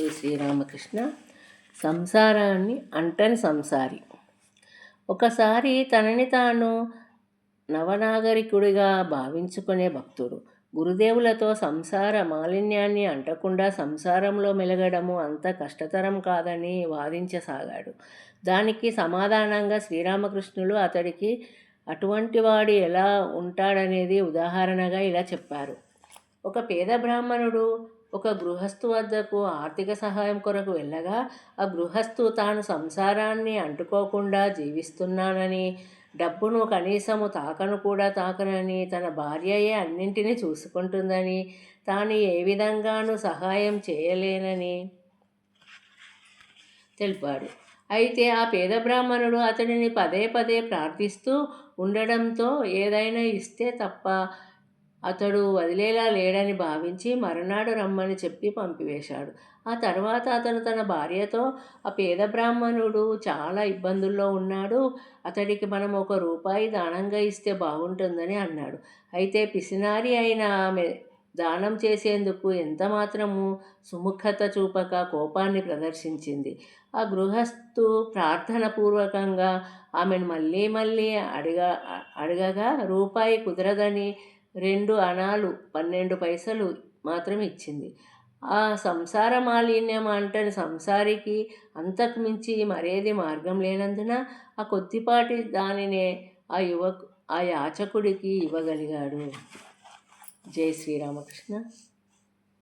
శ్రీరామకృష్ణ. సంసారాన్ని అంటని సంసారి. ఒకసారి తనని తాను నవనాగరికుడిగా భావించుకునే భక్తుడు. గురుదేవులతో సంసార మాలిన్యాన్ని అంటకుండా సంసారంలో మెలగడము అంత కష్టతరం కాదని వాదించసాగాడు. దానికి సమాధానంగా శ్రీరామకృష్ణులు అతడికి అటువంటి వాడు ఎలా ఉంటాడనేది ఉదాహరణగా ఇలా చెప్పారు. ఒక పేద బ్రాహ్మణుడు ఒక గృహస్థు వద్దకు ఆర్థిక సహాయం కొరకు వెళ్ళగా ఆ గృహస్థు తాను సంసారాన్ని అంటుకోకుండా జీవిస్తున్నానని డబ్బును కనీసము తాకను కూడా తాకనని తన భార్యయే అన్నింటినీ చూసుకుంటుందని తాను ఏ విధంగానూ సహాయం చేయలేనని తెలిపాడు. అయితే ఆ పేద బ్రాహ్మణుడు అతడిని పదే పదే ప్రార్థిస్తూ ఉండడంతో ఏదైనా ఇస్తే తప్ప అతడు వదిలేలా లేడని భావించి మరునాడు రమ్మని చెప్పి పంపివేశాడు. ఆ తర్వాత అతను తన భార్యతో ఆ పేద బ్రాహ్మణుడు చాలా ఇబ్బందుల్లో ఉన్నాడు. అతడికి మనం ఒక రూపాయి దానంగా ఇస్తే బాగుంటుందని అన్నాడు. అయితే పిసినారి అయిన ఆమె దానం చేసేందుకు ఎంత మాత్రము సుముఖత చూపక కోపాన్ని ప్రదర్శించింది. ఆ గృహస్థు ప్రార్థన పూర్వకంగా ఆమెను మళ్ళీ మళ్ళీ అడిగా అడగగా రూపాయి కుదరదని రెండు అణాలు పన్నెండు పైసలు మాత్రం ఇచ్చింది. ఆ సంసార మాలిన్యం అంటని సంసారికి అంతకు మించి మరేది మార్గం లేనందున ఆ కొద్దిపాటి దానినే ఆ యువకు ఆ యాచకుడికి ఇవ్వగలిగాడు. జై శ్రీరామకృష్ణ